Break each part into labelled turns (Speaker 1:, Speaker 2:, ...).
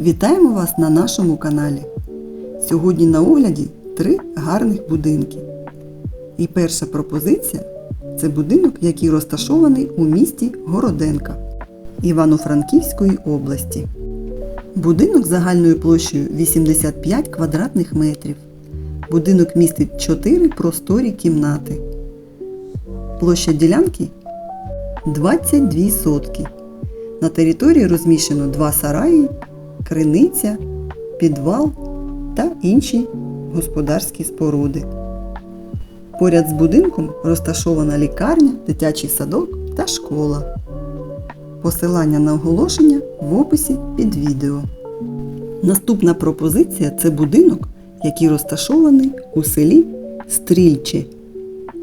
Speaker 1: Вітаємо вас на нашому каналі. Сьогодні на огляді три гарних будинки. І перша пропозиція це будинок, який розташований у місті Городенка Івано-Франківської області. Будинок загальною площею 85 квадратних метрів. Будинок містить 4 просторі кімнати. Площа ділянки 22 сотки. На території розміщено два сараї, криниця, підвал та інші господарські споруди. Поряд з будинком розташована лікарня, дитячий садок та школа. Посилання на оголошення в описі під відео. Наступна пропозиція це будинок, який розташований у селі Стрільче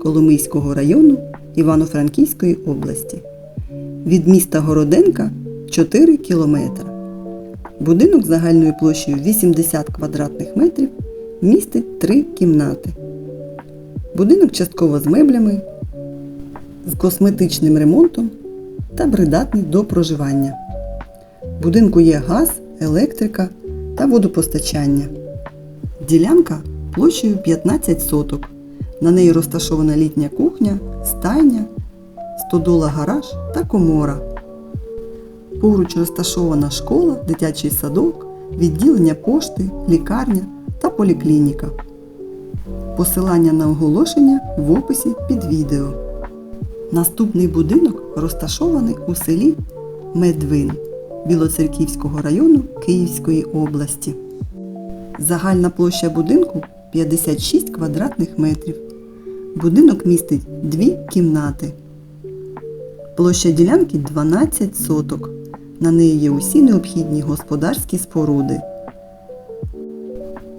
Speaker 1: Коломийського району Івано-Франківської області. Від міста Городенка 4 кілометри. Будинок загальною площею 80 квадратних метрів містить 3 кімнати. Будинок частково з меблями, з косметичним ремонтом та придатний до проживання. В будинку є газ, електрика та водопостачання. Ділянка площею 15 соток. На неї розташована літня кухня, стайня, стодола гараж та комора. Поруч розташована школа, дитячий садок, відділення пошти, лікарня та поліклініка. Посилання на оголошення в описі під відео. Наступний будинок розташований у селі Медвин Білоцерківського району Київської області. Загальна площа будинку 56 квадратних метрів. Будинок містить дві кімнати. Площа ділянки 12 соток. На неї є усі необхідні господарські споруди.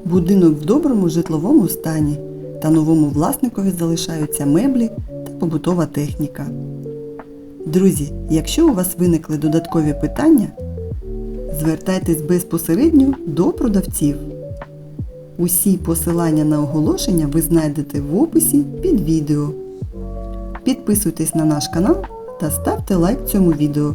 Speaker 1: Будинок в доброму житловому стані та новому власникові залишаються меблі та побутова техніка. Друзі, якщо у вас виникли додаткові питання, звертайтесь безпосередньо до продавців. Усі посилання на оголошення ви знайдете в описі під відео. Підписуйтесь на наш канал та ставте лайк цьому відео.